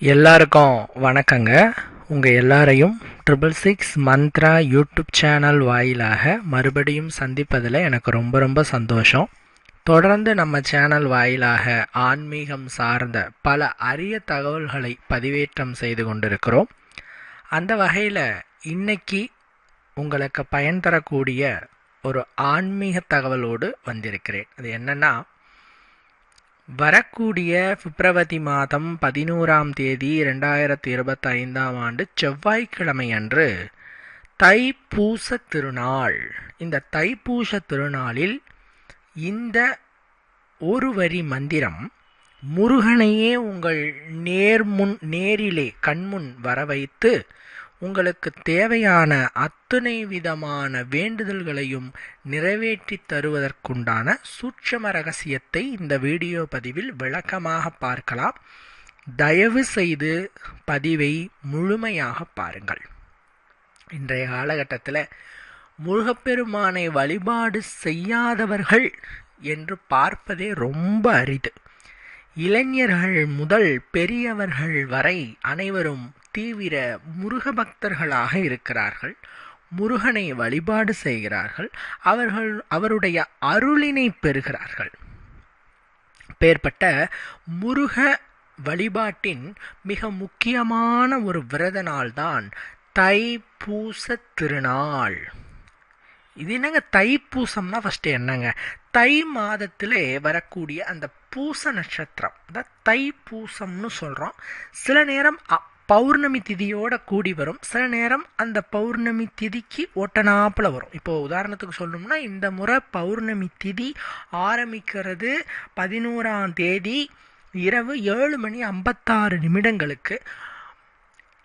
எல்லாருக்கும் வணக்கங்க. உங்கள் எல்லாரையும் triple six Mantra YouTube channel வாயிலாக மறுபடியும் சந்திப்பதில் எனக்கு ரொம்ப ரொம்ப சந்தோஷம். தொடர்ந்து நம்ம சேனல் வாயிலாக ஆன்மீகம் சார்ந்த பல அரிய தகவல்களை பதிவேற்றம் செய்து கொண்டிருக்கிறோம். அந்த வகையில் இன்னைக்கு உங்களுக்கு பயன் தரக்கூடிய ஒரு ஆன்மீக தகவலோடு வந்திருக்கிறேன். அது என்னென்னா வரக்கூடிய பிப்ரவரி மாதம் பதினோராம் தேதி ரெண்டாயிரத்தி இருபத்தி ஐந்தாம் ஆண்டு செவ்வாய்க்கிழமை அன்று தைப்பூச திருநாள். இந்த தைப்பூச திருநாளில் இந்த ஒரு வரி மந்திரம் முருகனையே உங்கள் நேர்முன் நேரிலே கண்முன் வர வைத்து உங்களுக்கு தேவையான அத்துணை விதமான வேண்டுதல்களையும் நிறைவேற்றி தருவதற்குண்டான சூட்சம ரகசியத்தை இந்த வீடியோ பதிவில் விளக்கமாக பார்க்கலாம். தயவு செய்து பதிவை முழுமையாக பாருங்கள். இன்றைய காலகட்டத்தில் முருகப்பெருமானை வழிபாடு செய்யாதவர்கள் என்று பார்ப்பதே ரொம்ப அரிது. இளைஞர்கள் முதல் பெரியவர்கள் வரை அனைவரும் தீவிர முருக பக்தர்களாக இருக்கிறார்கள். முருகனை வழிபாடு செய்கிறார்கள். அவர்கள் அவருடைய அருளினை பெறுகிறார்கள். பேர்பட்ட முருக வழிபாட்டின் மிக முக்கியமான ஒரு விரத நாள்தான் தைப்பூச திருநாள். இது என்னங்க தைப்பூசம்னா ஃபஸ்ட்டு என்னங்க? தை மாதத்திலே வரக்கூடிய அந்த பூச நட்சத்திரம் அதான் தைப்பூசம்னு சொல்கிறோம் சில நேரம் பௌர்ணமி திதியோட கூடி வரும். சில நேரம் அந்த பௌர்ணமி திதிக்கு ஒட்டனாப்பில் வரும். இப்போ உதாரணத்துக்கு சொல்லணும்னா இந்த முறை பௌர்ணமி திதி ஆரம்பிக்கிறது பதினோராம் தேதி இரவு ஏழு மணி ஐம்பத்தாறு நிமிடங்களுக்கு.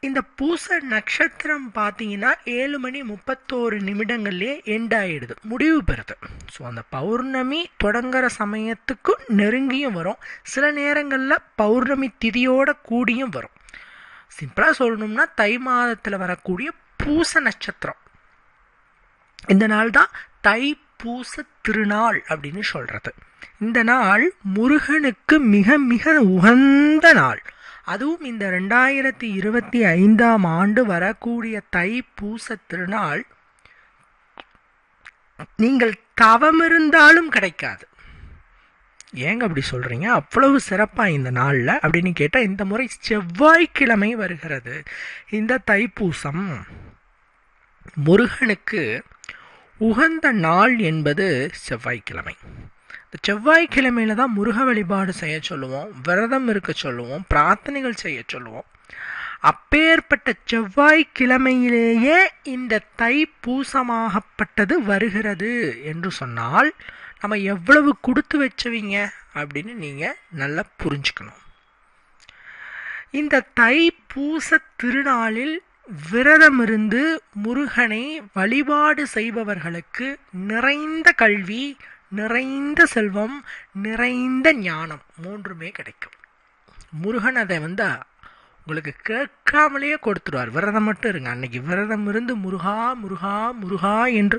இந்த பூச நட்சத்திரம் பார்த்தீங்கன்னா ஏழு மணி முப்பத்தோரு நிமிடங்கள்லேயே எண்ட் ஆகிடுது முடிவு பெறுது. ஸோ அந்த பௌர்ணமி தொடங்குற சமயத்துக்கும் நெருங்கியும் வரும். சில நேரங்களில் பௌர்ணமி திதியோட கூடியும் வரும். சிம்பிளாக சொல்லணும்னா தை மாதத்தில் வரக்கூடிய பூச நட்சத்திரம். இந்த நாள் தான் தை பூச திருநாள் அப்படின்னு சொல்கிறது இந்த நாள் முருகனுக்கு மிக மிக உகந்த நாள். அதுவும் இந்த ரெண்டாயிரத்தி இருபத்தி ஐந்தாம் ஆண்டு வரக்கூடிய தை பூச திருநாள். நீங்கள் தவமிருந்தாலும் கிடைக்காது. ஏங்க அப்படி சொல்கிறீங்க அவ்வளவு சிறப்பாக இந்த நாளில் அப்படின்னு கேட்டால் இந்த முறை செவ்வாய்க்கிழமை வருகிறது. இந்த தைப்பூசம் முருகனுக்கு உகந்த நாள் என்பது செவ்வாய்க்கிழமை. இந்த செவ்வாய்க்கிழமையில தான் முருக வழிபாடு செய்ய சொல்லுவோம் விரதம் இருக்க சொல்லுவோம் பிரார்த்தனைகள் செய்ய சொல்லுவோம். அப்பேற்பட்ட செவ்வாய்க்கிழமையிலேயே இந்த தை பூசமாகப்பட்டது வருகிறது என்று சொன்னால் நம்ம எவ்வளவு கொடுத்து வச்சவீங்க அப்படின்னு நீங்கள் நல்லா புரிஞ்சுக்கணும். இந்த தை பூச திருநாளில் விரதம் இருந்து முருகனை வழிபாடு செய்பவர்களுக்கு நிறைந்த கல்வி நிறைந்த செல்வம் நிறைந்த ஞானம் மூன்றுமே கிடைக்கும். முருகன் அதை வந்து உங்களுக்கு கேட்காமலேயே கொடுத்துருவார் விரதம் மட்டும் இருங்க. அன்னைக்கு விரதம் இருந்து முருகா முருகா முருகா என்று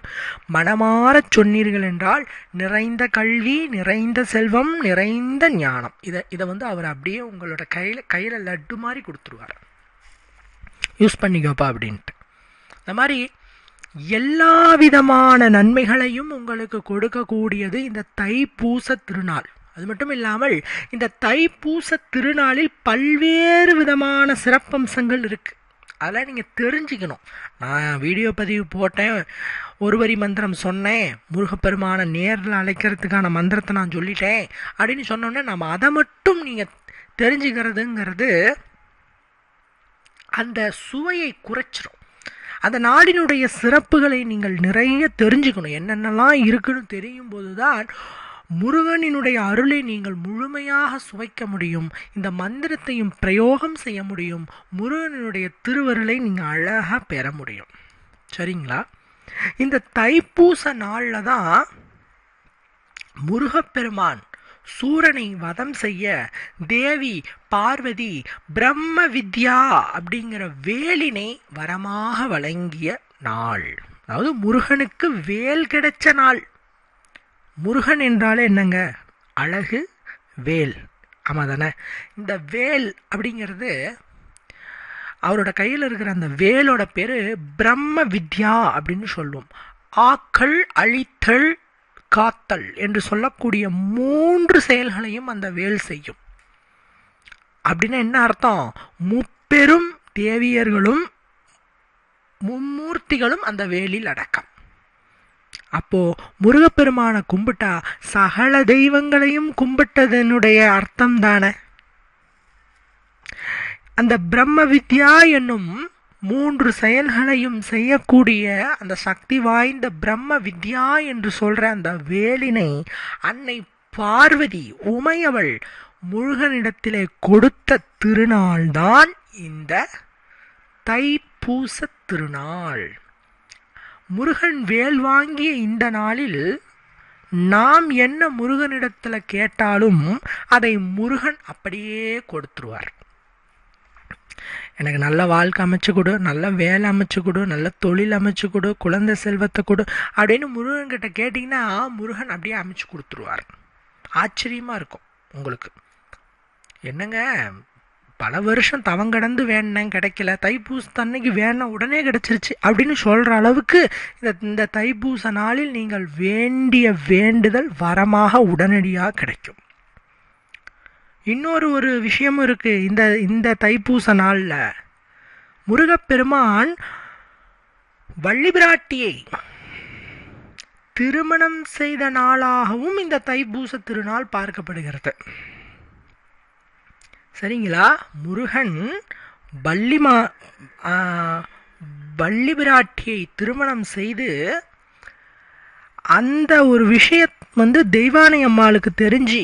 மனமாற சொன்னீர்கள் என்றால் நிறைந்த கல்வி நிறைந்த செல்வம் நிறைந்த ஞானம். இதை இதை வந்து அவர் அப்படியே உங்களோட கையில் கையில் லட்டு மாதிரி கொடுத்துருவார் யூஸ் பண்ணிக்கோப்பா அப்படின்ட்டு. இந்த மாதிரி எல்லா விதமான நன்மைகளையும் உங்களுக்கு கொடுக்கக்கூடியது இந்த தைப்பூச திருநாள். அது மட்டும் இல்லாமல் இந்த தைப்பூச திருநாளில் பல்வேறு விதமான சிறப்பம்சங்கள் இருக்குது அதெல்லாம் நீங்கள் தெரிஞ்சுக்கணும். நான் வீடியோ பதிவு போட்டேன் ஒரு வரி மந்திரம் சொன்னேன் முருகப்பெருமான நேரில் அழைக்கிறதுக்கான மந்திரத்தை நான் சொல்லிட்டேன் அப்படின்னு சொன்னோன்னே நம்ம அதை மட்டும் நீங்கள் தெரிஞ்சுக்கிறதுங்கிறது அந்த சுவையை குறைச்சிரும். அந்த நாடினுடைய சிறப்புகளை நீங்கள் நிறைய தெரிஞ்சுக்கணும். என்னென்னலாம் இருக்குன்னு தெரியும் போது தான் முருகனினுடைய அருளை நீங்கள் முழுமையாக சுவைக்க முடியும். இந்த மந்திரத்தையும் பிரயோகம் செய்ய முடியும். முருகனினுடைய திருவருளை நீங்கள் அழகாக பெற முடியும். சரிங்களா? இந்த தைப்பூச நாளில் தான் முருகப்பெருமான் சூரனை வதம் செய்ய தேவி பார்வதி பிரம்ம வித்யா அப்படிங்கிற வேலினை வரமாக வழங்கிய நாள். அதாவது முருகனுக்கு வேல் கிடைச்ச நாள். முருகன் என்றாலே என்னங்க? அழகு வேல். ஆமாம் தானே இந்த வேல் அப்படிங்கிறது அவரோட கையில் இருக்கிற அந்த வேலோட பேர் பிரம்ம வித்யா அப்படின்னு சொல்லுவோம் ஆக்கள் அழித்தல் காத்தல் என்று சொல்லக்கூடிய மூன்று செயல்களையும் அந்த வேல் செய்யும். அப்படின்னா என்ன அர்த்தம்? முப்பெரும் தேவியர்களும் மும்மூர்த்திகளும் அந்த வேலில் அடக்கம். அப்போ முருகப்பெருமானை கும்பிட்டா சகல தெய்வங்களையும் கும்பிட்டதனுடைய அர்த்தம் தானே அந்த பிரம்ம வித்யா என்னும் மூன்று செயல்களையும் செய்யக்கூடிய அந்த சக்தி வாய்ந்த பிரம்ம வித்யா என்று சொல்ற அந்த வேலினை அன்னை பார்வதி உமையவள் முருகனிடத்திலே கொடுத்த திருநாள்தான் இந்த தைப்பூச திருநாள். முருகன் வேல் வாங்கிய இந்த நாளில் நாம் என்ன முருகனிடத்தில் கேட்டாலும் அதை முருகன் அப்படியே கொடுத்துருவார். எனக்கு நல்ல வாழ்க்கை அமைச்சு கொடு நல்ல வேலை அமைச்சு கொடு நல்ல தொழில் அமைச்சு கொடு குழந்தை செல்வத்தை கொடு அப்படின்னு முருகன்கிட்ட கேட்டிங்கன்னா முருகன் அப்படியே அமைச்சு கொடுத்துருவார். ஆச்சரியமாக இருக்கும் உங்களுக்கு. என்னங்க? பல வருஷம் தவம் கடந்து வேணேன் கிடைக்கல தைப்பூசத்தன்னைக்கு வேண உடனே கிடைச்சிருச்சு அப்படின்னு சொல்கிற அளவுக்கு இந்த இந்த தைப்பூச நாளில் நீங்கள் வேண்டிய வேண்டுதல் வரமாக உடனடியாக கிடைக்கும். இன்னொரு ஒரு விஷயமும் இருக்குது இந்த இந்த தைப்பூச நாளில் முருகப்பெருமான் வள்ளிபிராட்டியை திருமணம் செய்த நாளாகவும் இந்த தைப்பூச திருநாள் பார்க்கப்படுகிறது. சரிங்களா? முருகன் வள்ளிமா வள்ளி பிராட்டியை திருமணம் செய்து அந்த ஒரு விஷயம் வந்து தெய்வானை அம்மாளுக்கு தெரிஞ்சு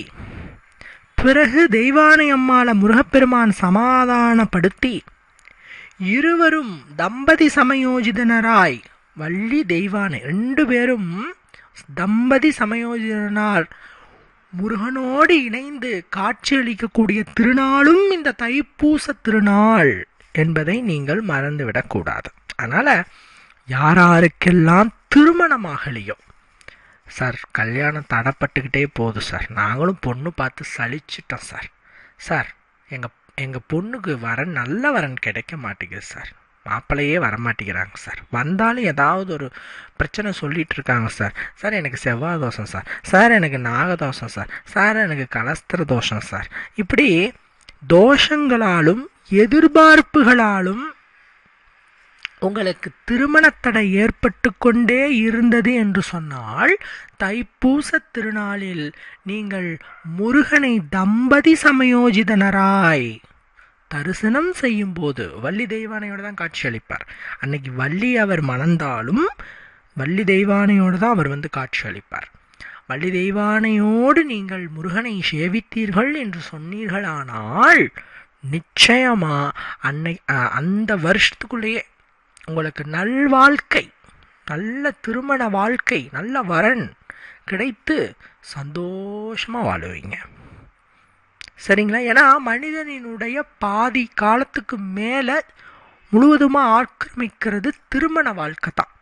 பிறகு தெய்வானை அம்மாளை முருகப்பெருமான் சமாதானப்படுத்தி இருவரும் தம்பதி சமயோஜிதனராய் வள்ளி தெய்வானை ரெண்டு பேரும் தம்பதி சமயோஜிதனார் முருகனோடு இணைந்து காட்சியளிக்கக்கூடிய திருநாளும் இந்த தைப்பூச திருநாள் என்பதை நீங்கள் மறந்துவிடக்கூடாது. அதனால் யாராருக்கெல்லாம் திருமணமாகலையோ சார் கல்யாணம் தடப்பட்டுக்கிட்டே போகுது சார். நாங்களும் பொண்ணு பார்த்து சலிச்சிட்டோம் சார். சார் எங்கள் எங்கள் பொண்ணுக்கு வரன் நல்ல வரன் கிடைக்க மாட்டேங்குது சார். மாப்பிள்ளையே வரமாட்டேங்கிறாங்க சார். வந்தாலும் ஏதாவது ஒரு பிரச்சனை சொல்லிகிட்டு இருக்காங்க சார். சார் எனக்கு செவ்வாய் தோஷம் சார். சார் எனக்கு நாகதோஷம் சார். சார் எனக்கு கலஸ்திர தோஷம் சார். இப்படி தோஷங்களாலும் எதிர்பார்ப்புகளாலும் உங்களுக்கு திருமணத்தடை ஏற்பட்டு கொண்டே இருந்தது என்று சொன்னால் தைப்பூச திருநாளில் நீங்கள் முருகனை தம்பதி சமயோஜிதனராய் தரிசனம் செய்யும் போது வள்ளி தெய்வானையோடு தான் காட்சி அளிப்பார். அன்னைக்கு வள்ளி அவர் மணந்தாலும் வள்ளி தெய்வானையோடு தான் அவர் வந்து காட்சி அளிப்பார். வள்ளி தெய்வானையோடு நீங்கள் முருகனை சேவித்தீர்கள் என்று சொன்னீர்களானால் நிச்சயமாக அன்னை அந்த வருஷத்துக்குள்ளேயே உங்களுக்கு நல்வாழ்க்கை நல்ல திருமண வாழ்க்கை நல்ல வரன் கிடைத்து சந்தோஷமாக வாழுவீங்க. சரிங்களா? ஏன்னா மனிதனினுடைய பாதி காலத்துக்கு மேலே முழுவதுமாக ஆக்கிரமிக்கிறது திருமண வாழ்க்கை தான்.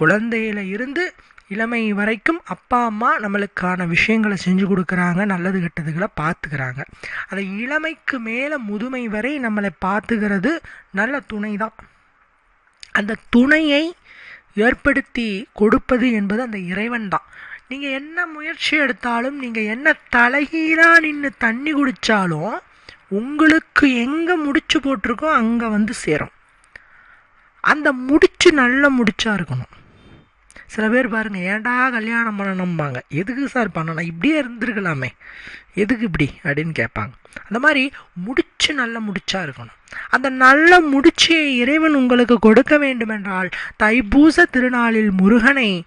குழந்தையில இருந்து இளமை வரைக்கும் அப்பா அம்மா நம்மளுக்கான விஷயங்களை செஞ்சு கொடுக்குறாங்க நல்லது கெட்டதுகளை பார்த்துக்கிறாங்க. அதை இளமைக்கு மேலே முதுமை வரை நம்மளை பார்த்துக்கிறது நல்ல துணை தான். அந்த துணையை ஏற்படுத்தி கொடுப்பது என்பது அந்த இறைவன் தான். நீங்கள் என்ன முயற்சி எடுத்தாலும் நீங்கள் என்ன தலைகீழாக நின்று தண்ணி குடித்தாலும் உங்களுக்கு எங்கே முடிச்சு போட்டிருக்கோ அங்கே வந்து சேரும். அந்த முடிச்சு நல்ல முடிச்சா இருக்கணும். சில பேர் பாருங்கள் ஏன்டா கல்யாணம் பண்ணணும்பாங்க. எதுக்கு சார் பண்ணணும்? இப்படியே இருந்திருக்கலாமே. எதுக்கு இப்படி? அப்படின்னு கேட்பாங்க. அந்த மாதிரி முடிச்சு நல்ல முடிச்சா இருக்கணும். அந்த நல்ல முடிச்சியை இறைவன் உங்களுக்கு கொடுக்க வேண்டுமென்றால் தைப்பூச திருநாளில் முருகனை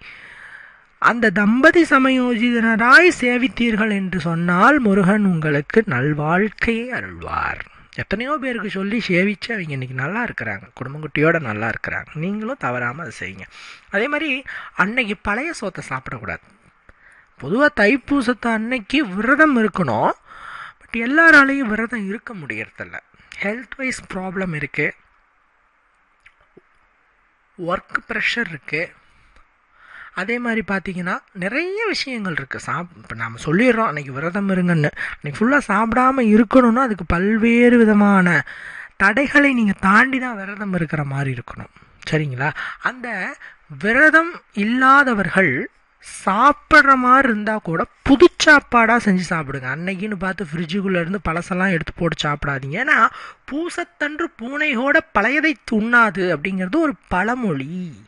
அந்த தம்பதி சமயோஜிதனராய் சேவித்தீர்கள் என்று சொன்னால் முருகன் உங்களுக்கு நல்வாழ்க்கையை அருள்வார். எத்தனையோ பேருக்கு சொல்லி சேவிச்சு அவங்க இன்னைக்கு நல்லா இருக்கிறாங்க. குடும்பங்குட்டியோட நல்லா இருக்கிறாங்க. நீங்களும் தவறாமல் அதை செய்யுங்க. அதே மாதிரி அன்னைக்கு பழைய சோத்தை சாப்பிடக்கூடாது. பொதுவாக தைப்பூசத்தை அன்னைக்கு விரதம் இருக்கணும். பட் எல்லாராலையும் விரதம் இருக்க முடியறதில்ல. ஹெல்த் வைஸ் ப்ராப்ளம் இருக்குது ஒர்க் ப்ரெஷர் இருக்குது அதே மாதிரி பார்த்தீங்கன்னா நிறைய விஷயங்கள் இருக்குது சாப் இப்போ நாம் சொல்லிடுறோம் அன்றைக்கி விரதம் இருங்கன்னு. அன்றைக்கி ஃபுல்லாக சாப்பிடாம இருக்கணும்னா அதுக்கு பல்வேறு விதமான தடைகளை நீங்கள் தாண்டி தான் விரதம் இருக்கிற மாதிரி இருக்கணும். சரிங்களா? அந்த விரதம் இல்லாதவர்கள் சாப்பிட்ற மாதிரி இருந்தால் கூட புது சாப்பாடாக செஞ்சு சாப்பிடுங்க. அன்னைக்குன்னு பார்த்து ஃப்ரிட்ஜுக்குள்ளேருந்து பழசெல்லாம் எடுத்து போட்டு சாப்பிடாதீங்க. ஏன்னா பூசத்தன்று பூனையோட பழையதை துண்ணாது அப்படிங்கிறது ஒரு பழமொழி.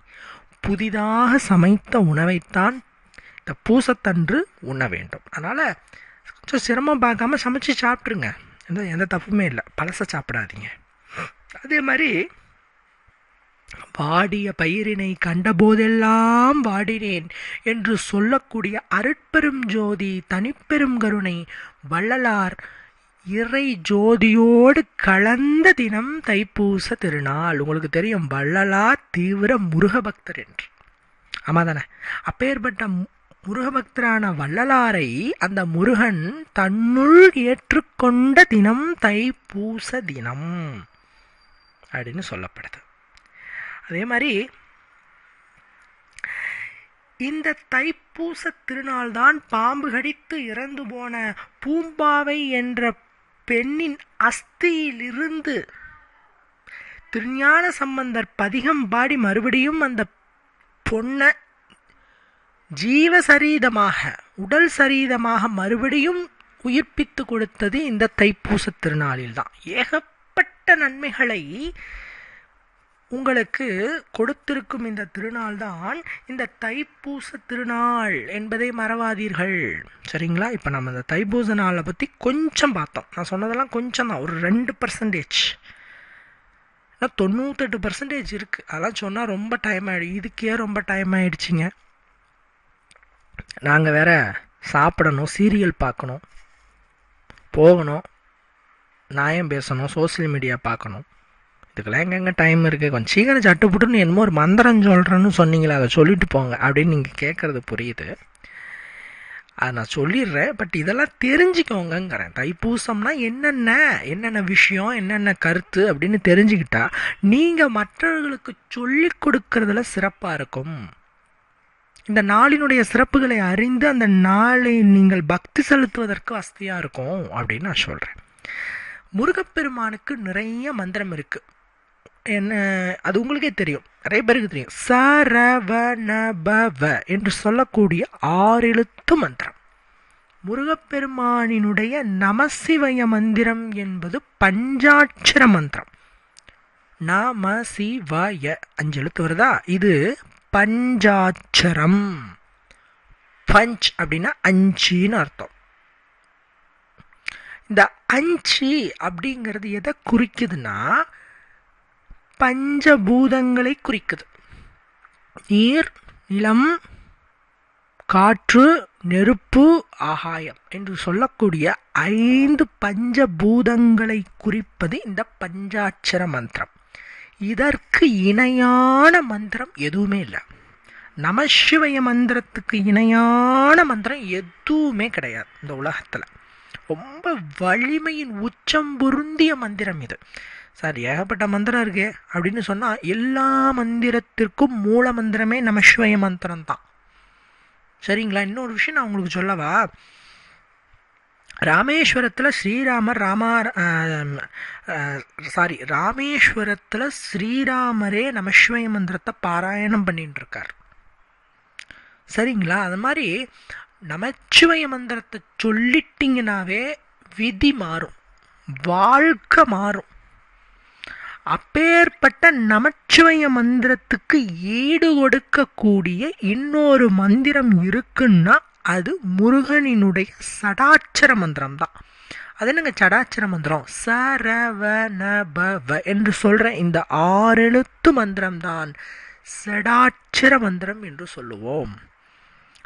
புதிதாக சமைத்த உணவைத்தான் இந்த பூசத்தன்று உண்ண வேண்டும். அதனால் கொஞ்சம் சிரமம் பார்க்காம சமைச்சு சாப்பிட்ருங்க எந்த எந்த தப்புமே இல்லை. பழசை சாப்பிடாதீங்க. அதே மாதிரி வாடிய பயிரினை கண்டபோதெல்லாம் வாடினேன் என்று சொல்லக்கூடிய அருட்பெரும் ஜோதி தனிப்பெரும் கருணை வள்ளலார் இறை ஜோதியோடு கலந்த தினம் தைப்பூச திருநாள். உங்களுக்கு தெரியும் வள்ளலார் தீவிர முருகபக்தர் என்று. ஆமாம் தானே? அப்பேற்பட்ட முருகபக்தரான வள்ளலாரை அந்த முருகன் தன்னுள் ஏற்றுக்கொண்ட தினம் தைப்பூச தினம் அப்படின்னு சொல்லப்படுது. அதே மாதிரி இந்த தைப்பூச திருநாள் தான் பாம்பு கடித்து இறந்து போன பூம்பாவை என்ற பெண்ணின் அஸ்தியிலிருந்து திருஞான சம்பந்தர் பதிகம் பாடி மறுபடியும் அந்த பொண்ணை ஜீவ சரீதமாக உடல் சரீதமாக மறுபடியும் உயிர்ப்பித்து கொடுத்தது இந்த தைப்பூச திருநாளில் தான் ஏகப்பட்ட நன்மைகளை உங்களுக்கு கொடுத்திருக்கும் இந்த திருநாள் தான் இந்த தைப்பூச திருநாள் என்பதை மறவாதீர்கள். சரிங்களா? இப்போ நம்ம இந்த தைப்பூச நாளை பற்றி கொஞ்சம் பார்த்தோம். நான் சொன்னதெல்லாம் கொஞ்சம் தான். ஒரு ரெண்டு பர்சன்டேஜ் ஆனால் தொண்ணூத்தெட்டு பர்சன்டேஜ் இருக்குது அதெல்லாம் சொன்னால் ரொம்ப டைம் ஆகிடு இதுக்கே ரொம்ப டைம் ஆகிடுச்சிங்க நாங்கள் வேற சாப்பிடணும் சீரியல் பார்க்கணும் போகணும் நியாயம் பேசணும் சோசியல் மீடியா பார்க்கணும். இதுக்கெல்லாம் எங்கெங்க டைம் இருக்குது கொஞ்சம் சீக்கிரம் சட்டுப்புட்டுன்னு என்னமோ ஒரு மந்திரம் சொல்கிறேன்னு சொன்னீங்களே அதை சொல்லிட்டு போங்க அப்படின்னு நீங்கள் கேட்குறது புரியுது. அதை நான் சொல்லிடுறேன். பட் இதெல்லாம் தெரிஞ்சுக்கோங்கங்கிறேன். தைப்பூசம்னா என்னென்ன என்னென்ன விஷயம் என்னென்ன கருத்து அப்படின்னு தெரிஞ்சுக்கிட்டா நீங்கள் மற்றவர்களுக்கு சொல்லி கொடுக்கறதுல சிறப்பாக இருக்கும். இந்த நாளினுடைய சிறப்புகளை அறிந்து அந்த நாளை நீங்கள் பக்தி செலுத்துவதற்கு வசதியாக இருக்கும் அப்படின்னு நான் சொல்கிறேன் முருகப்பெருமானுக்கு நிறைய மந்திரம் இருக்குது என்ன அது உங்களுக்கே தெரியும். நிறைய பேருக்கு தெரியும். சரவணபவ என்று சொல்லக்கூடிய ஆறு எழுத்து மந்திரம். முருகப்பெருமானினுடைய நமசிவய மந்திரம் என்பது பஞ்சாட்சர மந்திரம். நம சிவய அஞ்சு எழுத்து வருதா? இது பஞ்சாட்சரம். பஞ்ச் அப்படின்னா அஞ்சின்னு அர்த்தம். இந்த அஞ்சு அப்படிங்கிறது எதை குறிக்குதுன்னா பஞ்சபூதங்களை குறிக்குது. நீர் நிலம் காற்று நெருப்பு ஆகாயம் என்று சொல்லக்கூடிய ஐந்து பஞ்சபூதங்களை குறிப்பது இந்த பஞ்சாட்சர மந்திரம். இதற்கு இணையான மந்திரம் எதுவுமே இல்லை. நமசிவய மந்திரத்துக்கு இணையான மந்திரம் எதுவுமே கிடையாது இந்த உலகத்தில். ரொம்ப வலிமையின் உச்சம் பொருந்திய மந்திரம் இது. சார் ஏகப்பட்ட மந்திரம் இருக்கே. அப்படின்னு சொன்னால் எல்லா மந்திரத்திற்கும் மூல மந்திரமே நமசிவய மந்திரம் தான் சரிங்களா? இன்னொரு விஷயம் நான் உங்களுக்கு சொல்லவா? ராமேஸ்வரத்தில் ஸ்ரீராமர் ராமா சாரி ராமேஸ்வரத்தில் ஸ்ரீராமரே நமஸ்வய மந்திரத்தை பாராயணம் பண்ணிட்டு இருக்கார் சரிங்களா? அது மாதிரி நமச்சிவய மந்திரத்தை சொல்லிட்டிங்கனாவே விதி மாறும். வாழ்க்கை மாறும். அப்பேற்பட்ட நமச்சிவய மந்திரத்துக்கு ஈடு கொடுக்கக்கூடிய இன்னொரு மந்திரம் இருக்குன்னா அது முருகனினுடைய சடாட்சர மந்திரம் தான் அது என்னங்க சடாட்சர மந்திரம்? சரவணபவ என்று சொல்ற இந்த ஆறெழுத்து மந்திரம் தான் சடாட்சர மந்திரம் என்று சொல்லுவோம்.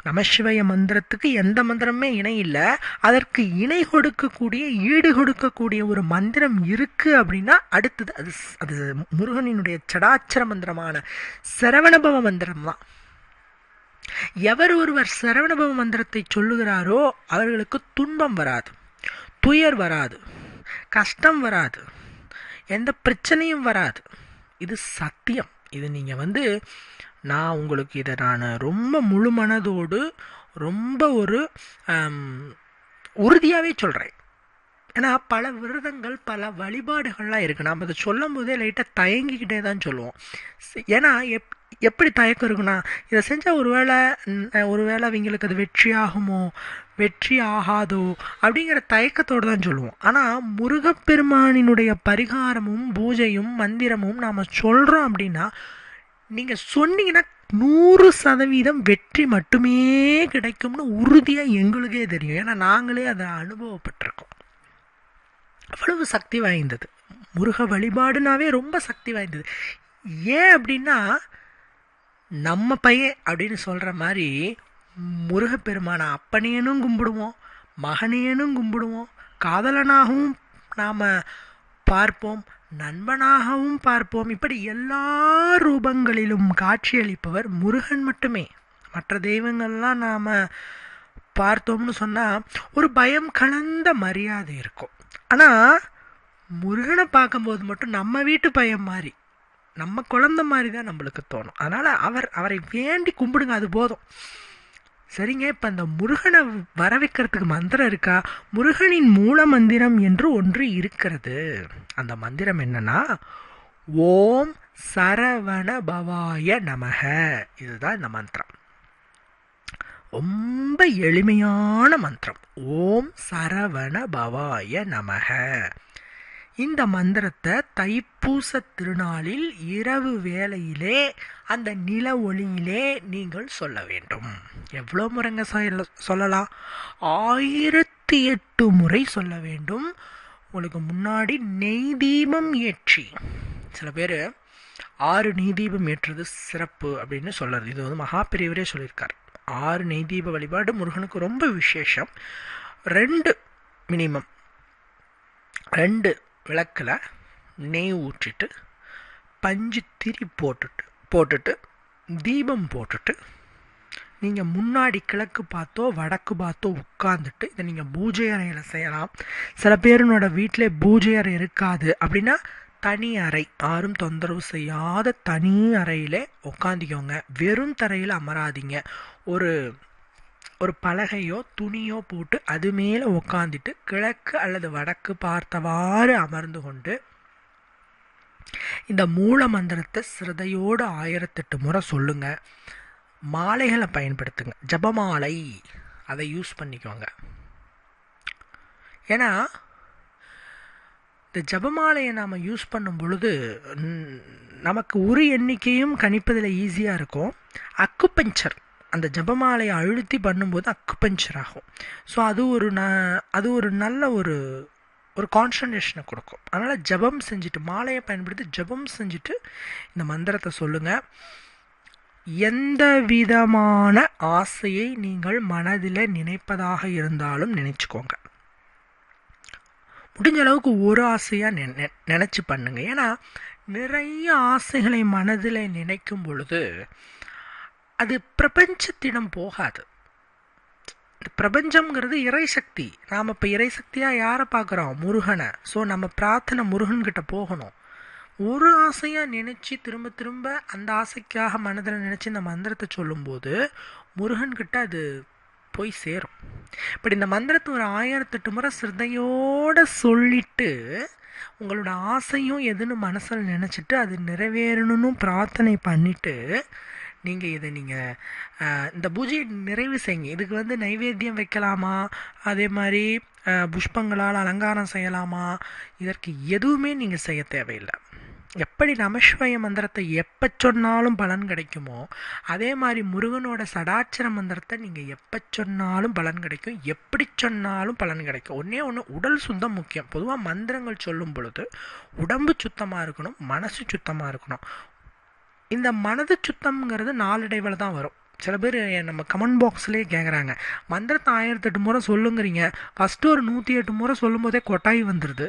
நமசிவய மந்திரத்துக்கு எந்த மந்திரமே இணை இல்லை. அதற்கு இணை கொடுக்கக்கூடிய ஈடு கொடுக்கக்கூடிய ஒரு மந்திரம் இருக்கு அப்படின்னா அடுத்தது அது அது முருகனினுடைய சடாச்சர மந்திரமான சரவணபவ மந்திரம் தான் எவர் ஒருவர் சரவணபவ மந்திரத்தை சொல்லுகிறாரோ அவர்களுக்கு துன்பம் வராது துயர் வராது கஷ்டம் வராது எந்த பிரச்சனையும் வராது. இது சத்தியம். இது நீங்கள் வந்து நான் உங்களுக்கு இதை நான் ரொம்ப முழு மனதோடு ரொம்ப ஒரு உறுதியாகவே சொல்கிறேன் ஏன்னா பல விரதங்கள் பல வழிபாடுகள்லாம் இருக்குது நாம் அதை சொல்லும் போதே லைட்டாக தயங்கிக்கிட்டே தான் சொல்லுவோம். ஏன்னா எப் எப்படி தயக்கம் இருக்குன்னா இதை செஞ்சால் ஒரு வேளை ஒரு வேளை அவங்களுக்கு அது வெற்றி ஆகுமோ வெற்றி ஆகாதோ அப்படிங்கிற தயக்கத்தோடு தான் சொல்லுவோம். ஆனால் முருகப்பெருமானினுடைய பரிகாரமும் பூஜையும் மந்திரமும் நாம் சொல்கிறோம் அப்படின்னா நீங்கள் சொன்னீங்கன்னா நூறு சதவீதம் வெற்றி மட்டுமே கிடைக்கும்னு உறுதியாக எங்களுக்கே தெரியும். ஏன்னா நாங்களே அதை அனுபவப்பட்டிருக்கோம். அவ்வளவு சக்தி வாய்ந்தது. முருக வழிபாடுனாவே ரொம்ப சக்தி வாய்ந்தது. ஏன் அப்படின்னா நம்ம பையன் அப்படின்னு சொல்கிற மாதிரி முருகப்பெருமானை அப்பனையனும் கும்பிடுவோம் மகனையனும் கும்பிடுவோம் காதலனாகவும் நாம் பார்ப்போம் நண்பனாகவும் பார்ப்போம். இப்படி எல்லா ரூபங்களிலும் காட்சியளிப்பவர் முருகன் மட்டுமே. மற்ற தெய்வங்கள்லாம் நாம் பார்த்தோம்னு சொன்னால் ஒரு பயம் கலந்த மரியாதை இருக்கும். ஆனால் முருகனை பார்க்கும்போது மட்டும் நம்ம வீட்டு பயம் மாதிரி நம்ம குழந்த மாதிரி தான் நம்மளுக்கு தோணும். அதனால் அவர் அவரை வேண்டி கும்பிடுங்க அது போதும். சரிங்க இப்போ அந்த முருகனை வர வைக்கிறதுக்கு மந்திரம் இருக்கா? முருகனின் மூல மந்திரம் என்று ஒன்று இருக்கிறது. அந்த மந்திரம் என்னன்னா ஓம் சரவண பவாய நமக. இதுதான் இந்த மந்திரம். ரொம்ப எளிமையான மந்திரம். ஓம் சரவண பவாய நமக. இந்த மந்திரத்தை தைப்பூச திருநாளில் இரவு வேளையிலே அந்த நில ஒளியிலே நீங்கள் சொல்ல வேண்டும். எவ்வளோ முறைங்க சொல்லலாம்? ஆயிரத்தி எட்டு முறை சொல்ல வேண்டும். உங்களுக்கு முன்னாடி நெய் தீபம் ஏற்றி. சில பேர் ஆறு நெய் தீபம் ஏற்றுறது சிறப்பு அப்படின்னு சொல்கிறது இது வந்து மகாபிரிவரே சொல்லியிருக்கார். ஆறு நெய் தீப வழிபாடு முருகனுக்கு ரொம்ப விசேஷம். ரெண்டு மினிமம் ரெண்டு விளக்கில் நெய் ஊற்றிட்டு பஞ்சு திரி போட்டுட்டு போட்டுட்டு தீபம் போட்டுட்டு நீங்கள் முன்னாடி கிழக்கு பார்த்தோ வடக்கு பார்த்தோ உட்காந்துட்டு இதை நீங்கள் பூஜை அறையில் செய்யலாம். சில பேருனோட வீட்டில் பூஜை அறை இருக்காது அப்படின்னா தனி அறை. யாரும் தொந்தரவு செய்யாத தனி அறையில் உட்காந்துக்கோங்க வெறும் தரையில் அமராதீங்க. ஒரு ஒரு பலகையோ துணியோ போட்டு அது மேலே உட்காந்துட்டு கிழக்கு அல்லது வடக்கு பார்த்தவாறு அமர்ந்து கொண்டு இந்த மூல மந்திரத்தை சிரதையோடு ஆயிரத்தெட்டு முறை சொல்லுங்க. மாலைகளை பயன்படுத்துங்க. ஜபமாலை. அதை யூஸ் பண்ணிக்கோங்க. ஏன்னா இந்த ஜபமாலையை நாம் யூஸ் பண்ணும் பொழுது நமக்கு ஒரு எண்ணிக்கையும் கணிப்பதில் ஈஸியாக இருக்கும். அக்குபஞ்சர். அந்த ஜபமாலையை அழுத்தி பண்ணும்போது அக்குபஞ்சர் ஆகும். ஸோ அது ஒரு ந அது ஒரு நல்ல ஒரு ஒரு கான்சன்ட்ரேஷனை கொடுக்கும். அதனால் ஜபம் செஞ்சுட்டு மாலையை பயன்படுத்தி ஜபம் செஞ்சுட்டு இந்த மந்திரத்தை சொல்லுங்கள் எந்த விதமான ஆசையை நீங்கள் மனதில் நினைப்பதாக இருந்தாலும் நினச்சிக்கோங்க. முடிஞ்ச அளவுக்கு ஒரு ஆசையாக நெ நெ- நினச்சி பண்ணுங்கள் ஏன்னா நிறைய ஆசைகளை மனதில் நினைக்கும் பொழுது அது பிரபஞ்சத்திடம் போகாது. இந்த பிரபஞ்சம்ங்கிறது இறைசக்தி. நாம் இப்போ இறைசக்தியாக யாரை பார்க்குறோம்? முருகனை. ஸோ நம்ம பிரார்த்தனை முருகன்கிட்ட போகணும். ஒரு ஆசையாக நினச்சி திரும்ப திரும்ப அந்த ஆசைக்காக மனதில் நினச்சி இந்த மந்திரத்தை சொல்லும்போது முருகன்கிட்ட அது போய் சேரும். இப்படி இந்த மந்திரத்தை ஒரு ஆயிரத்தெட்டு முறை சிரதையோடு சொல்லிட்டு உங்களோட ஆசையும் எதுன்னு மனசில் நினச்சிட்டு அது நிறைவேறணும்னு பிரார்த்தனை பண்ணிட்டு நீங்கள் இதை நீங்கள் இந்த பூஜையை நிறைவு செய்யுங்க. இதுக்கு வந்து நைவேத்தியம் வைக்கலாமா? அதே மாதிரி புஷ்பங்களால் அலங்காரம் செய்யலாமா? இதற்கு எதுவுமே நீங்கள் செய்ய தேவையில்லை. எப்படி நமஸ்வய மந்திரத்தை எப்போ சொன்னாலும் பலன் கிடைக்குமோ அதே மாதிரி முருகனோட சடாட்சர மந்திரத்தை நீங்கள் எப்போ சொன்னாலும் பலன் கிடைக்கும். எப்படி சொன்னாலும் பலன் கிடைக்கும். ஒன்றே ஒன்று உடல் சுத்தம் முக்கியம். பொதுவாக மந்திரங்கள் சொல்லும் பொழுது உடம்பு சுத்தமாக இருக்கணும் மனசு சுத்தமாக இருக்கணும். இந்த மனது சுத்தம்ங்கிறது நாளடைவில் தான் வரும். சில பேர் நம்ம கமெண்ட் பாக்ஸ்லேயே கேட்குறாங்க மந்திரத்தை ஆயிரத்தெட்டு முறை சொல்லுங்கிறீங்க. ஃபஸ்ட்டு ஒரு நூற்றி எட்டு முறை சொல்லும்போதே கொட்டாய் வந்துடுது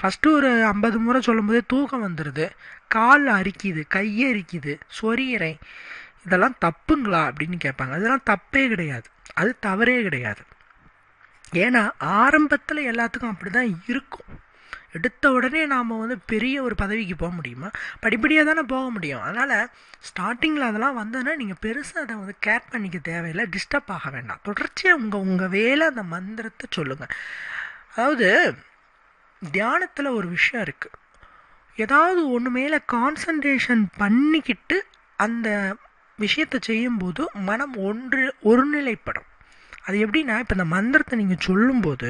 ஃபஸ்ட்டு ஒரு ஐம்பது முறை சொல்லும்போதே தூக்கம் வந்துடுது கால் அரிக்குது கையை அரிக்குது. சொரியறேன். இதெல்லாம் தப்புங்களா அப்படின்னு கேட்பாங்க. அதெல்லாம் தப்பே கிடையாது. அது தவறே கிடையாது. ஏன்னா ஆரம்பத்தில் எல்லாத்துக்கும் அப்படி தான் இருக்கும். எடுத்த உடனே நாம் வந்து பெரிய ஒரு பதவிக்கு போக முடியுமா? படிப்படியாக தானே போக முடியும். அதனால் ஸ்டார்டிங்கில் அதெல்லாம் வந்ததுன்னா நீங்கள் பெருசாக அதை வந்து கேர் பண்ணிக்க தேவையில்லை. டிஸ்டர்ப் ஆக வேண்டாம். தொடர்ச்சியாக உங்கள் உங்கள் வேலை அந்த மந்திரத்தை சொல்லுங்கள் அதாவது தியானத்தில் ஒரு விஷயம் இருக்குது ஏதாவது ஒன்று மேலே கான்சன்ட்ரேஷன் பண்ணிக்கிட்டு அந்த விஷயத்தை செய்யும்போது மனம் ஒன்று ஒருநிலைப்படும். அது எப்படின்னா இப்போ இந்த மந்திரத்தை நீங்கள் சொல்லும்போது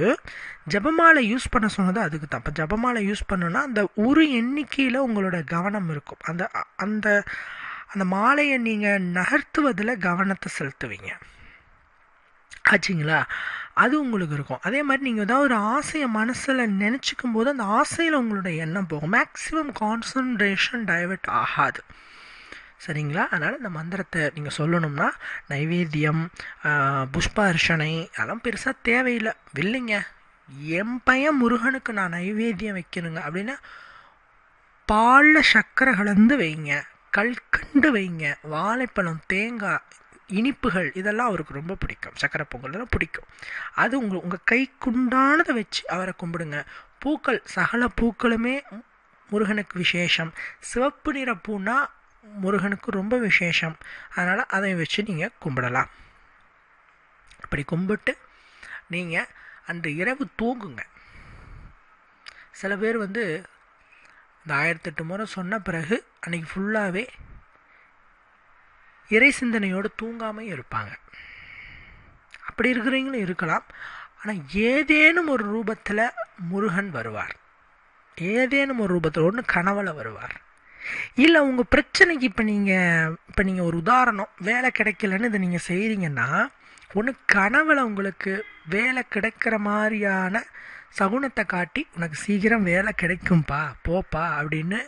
ஜபமாலை யூஸ் பண்ண சொன்னது அதுக்கு தான். இப்போ ஜபமாலை யூஸ் பண்ணோன்னா அந்த ஒரு எண்ணிக்கையில் உங்களோட கவனம் இருக்கும். அந்த அந்த அந்த மாலையை நீங்கள் நகர்த்துவதில் கவனத்தை செலுத்துவீங்க. ஆச்சுங்களா? அது உங்களுக்கு இருக்கும். அதே மாதிரி நீங்கள் ஏதாவது ஒரு ஆசையை மனசில் நினச்சிக்கும் போது அந்த ஆசையில் உங்களோட எண்ணம் போகும். மேக்ஸிமம் கான்சன்ட்ரேஷன் டைவெர்ட் ஆகாது. சரிங்களா? அதனால் இந்த மந்திரத்தை நீங்கள் சொல்லணும்னா நைவேத்தியம் புஷ்பார்ச்சனை அதெல்லாம் பெருசாக தேவையில்லை. இல்லைங்க என் பையன் முருகனுக்கு நான் நைவேத்தியம் வைக்கணுங்க அப்படின்னா பாலில் சர்க்கரை கலந்து வைங்க. கல்கண்டு வைங்க. வாழைப்பழம் தேங்காய் இனிப்புகள் இதெல்லாம் அவருக்கு ரொம்ப பிடிக்கும். சக்கரை பொங்கல் பிடிக்கும். அது உங்கள் உங்கள் கைக்குண்டானதை வச்சு அவரை கும்பிடுங்க. பூக்கள் சகல பூக்களுமே முருகனுக்கு விசேஷம். சிவப்பு நிற பூனா முருகனுக்கு ரொம்ப விசேஷம். அதனால் அதை வச்சு நீங்கள் கும்பிடலாம். அப்படி கும்பிட்டு நீங்கள் அன்று இரவு தூங்குங்க. சில பேர் வந்து இந்த ஆயிரத்தெட்டு முறை சொன்ன பிறகு அன்றைக்கி ஃபுல்லாகவே இறை சிந்தனையோடு தூங்காமல் இருப்பாங்க. அப்படி இருக்கிறவங்களும் இருக்கலாம். ஆனால் ஏதேனும் ஒரு ரூபத்தில் முருகன் வருவார். ஏதேனும் ஒரு ரூபத்தில் ஒன்று கனவில் வருவார். இல்லை உங்கள் பிரச்சனைக்கு இப்போ நீங்கள் இப்போ நீங்கள் ஒரு உதாரணம் வேலை கிடைக்கலன்னு இதை நீங்கள் செய்கிறீங்கன்னா ஒன்று கனவில் உங்களுக்கு வேலை கிடைக்கிற மாதிரியான சகுனத்தை காட்டி உனக்கு சீக்கிரம் வேலை கிடைக்கும்பா போப்பா அப்படின்னு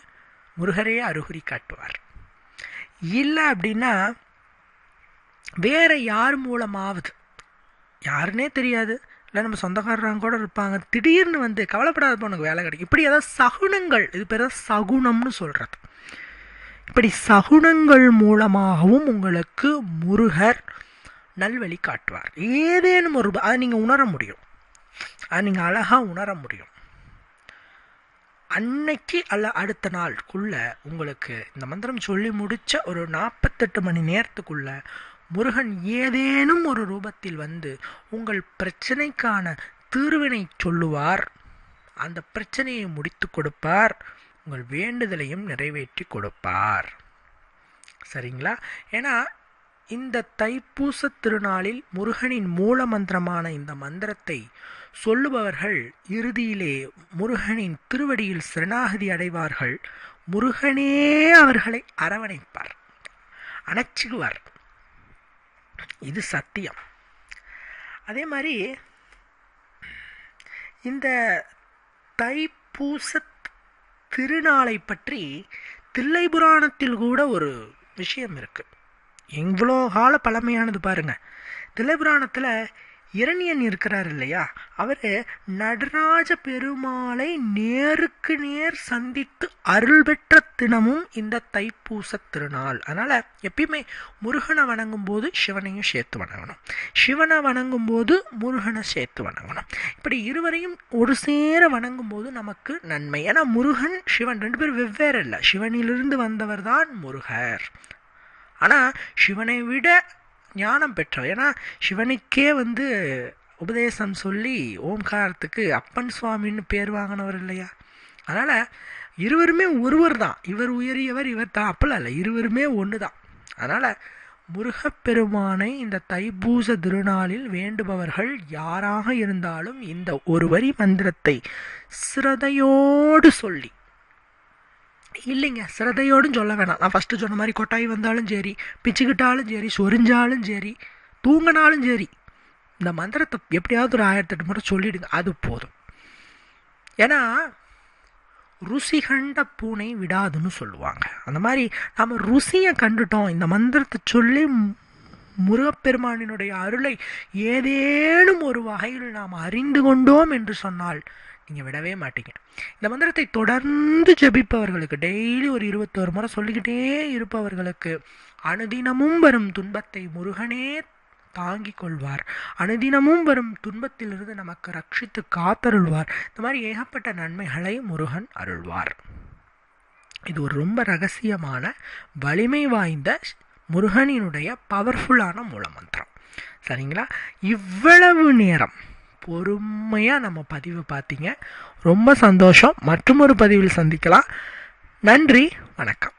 முருகரே அருகுறி காட்டுவார். இல்லை அப்படின்னா வேறு யார் மூலமாவது யாருன்னே தெரியாது. இல்லை நம்ம சொந்தக்காரங்க கூட இருப்பாங்க. திடீர்னு வந்து கவலைப்படாத உனக்கு வேலை கிடைக்கும். இப்படி ஏதாவது சகுனங்கள் இது பேர் சகுனம்னு சொல்கிறது இப்படி சகுனங்கள் மூலமாகவும் உங்களுக்கு முருகர் நல்வழி காட்டுவார். ஏதேனும் ஒரு அதை நீங்கள் உணர முடியும். அதை நீங்கள் அழகாக உணர முடியும். அன்னைக்கு அல்ல அடுத்த நாளுக்குள்ள உங்களுக்கு இந்த மந்திரம் சொல்லி முடித்த ஒரு நாற்பத்தெட்டு மணி நேரத்துக்குள்ள முருகன் ஏதேனும் ஒரு ரூபத்தில் வந்து உங்கள் பிரச்சனைக்கான தீர்வினை சொல்லுவார். அந்த பிரச்சனையை முடித்து கொடுப்பார். உங்கள் வேண்டுதலையும் நிறைவேற்றி கொடுப்பார். சரிங்களா? ஏன்னா இந்த தைப்பூச திருநாளில் முருகனின் மூல மந்திரமான இந்த மந்திரத்தை சொல்லுபவர்கள் இறுதியிலே முருகனின் திருவடியில் சரணாகதி அடைவார்கள். முருகனே அவர்களை அரவணைப்பார். அணைச்சிடுவார். இது சத்தியம். அதே மாதிரி இந்த தைப்பூச திருநாளை பற்றி தில்லை புராணத்தில் கூட ஒரு விஷயம் இருக்கு. இவ்வளோ கால பழமையானது பாருங்க. தில்லை புராணத்தில் இரணியன் இருக்கிறார் இல்லையா? அவர் நடராஜ பெருமாளை நேருக்கு நேர் சந்தித்து அருள் பெற்ற தினமும் இந்த தைப்பூச திருநாள். அதனால் எப்பயுமே முருகனை வணங்கும் போது சிவனையும் சேர்த்து வணங்கணும். சிவனை வணங்கும் போது முருகனை சேர்த்து வணங்கணும். இப்படி இருவரையும் ஒரு சேர வணங்கும் போது நமக்கு நன்மை. ஏன்னா முருகன் சிவன் ரெண்டு பேரும் வெவ்வேறு இல்லை. சிவனிலிருந்து வந்தவர் தான் முருகர். ஆனால் சிவனை விட ஞானம் பெற்றவர். ஏன்னா சிவனுக்கே வந்து உபதேசம் சொல்லி ஓம்காரத்துக்கு அப்பன் சுவாமின்னு பேர் வாங்கினவர் இல்லையா? அதனால் இருவருமே ஒருவர் தான். இவர் உயரியவர் இவர் தான். அப்பெல்லாம் இல்லை இருவருமே ஒன்று தான் அதனால் முருகப்பெருமானை இந்த தைப்பூச திருநாளில் வேண்டுபவர்கள் யாராக இருந்தாலும் இந்த ஒரு வரி மந்திரத்தை சிரதையோடு சொல்லி இல்லைங்க சிரதையோடும் சொல்ல வேணாம். நான் ஃபஸ்ட்டு சொன்ன மாதிரி கொட்டாய் வந்தாலும் சரி பிச்சுக்கிட்டாலும் சரி சொரிஞ்சாலும் சரி தூங்கினாலும் சரி இந்த மந்திரத்தை எப்படியாவது ஒரு ஆயிரத்தெட்டு முறை சொல்லிடுங்க அது போதும். ஏன்னா ருசி கண்ட பூனை விடாதுன்னு சொல்லுவாங்க. அந்த மாதிரி நம்ம ருசியை கண்டுட்டோம். இந்த மந்திரத்தை சொல்லி முருகப்பெருமானினுடைய அருளை ஏதேனும் ஒரு வகையில் நாம் அறிந்து கொண்டோம் என்று சொன்னால் நீங்கள் விடவே மாட்டீங்க. இந்த மந்திரத்தை தொடர்ந்து ஜபிப்பவர்களுக்கு டெய்லி ஒரு இருபத்தோரு முறை சொல்லிக்கிட்டே இருப்பவர்களுக்கு அனுதினமும் வரும் துன்பத்தை முருகனே தாங்கிக் கொள்வார். அனுதினமும் வரும் துன்பத்திலிருந்து நமக்கு ரட்சித்து காத்தருள்வார். இந்த மாதிரி ஏகப்பட்ட நன்மைகளை முருகன் அருள்வார். இது ஒரு ரொம்ப ரகசியமான வலிமை வாய்ந்த முருகனினுடைய பவர்ஃபுல்லான மூலமந்திரம். சரிங்களா? இவ்வளவு நேரம் பொறுமையாக நம்ம பதிவை பார்த்தீங்க. ரொம்ப சந்தோஷம். மற்றும் ஒரு பதிவில் சந்திக்கலாம். நன்றி. வணக்கம்.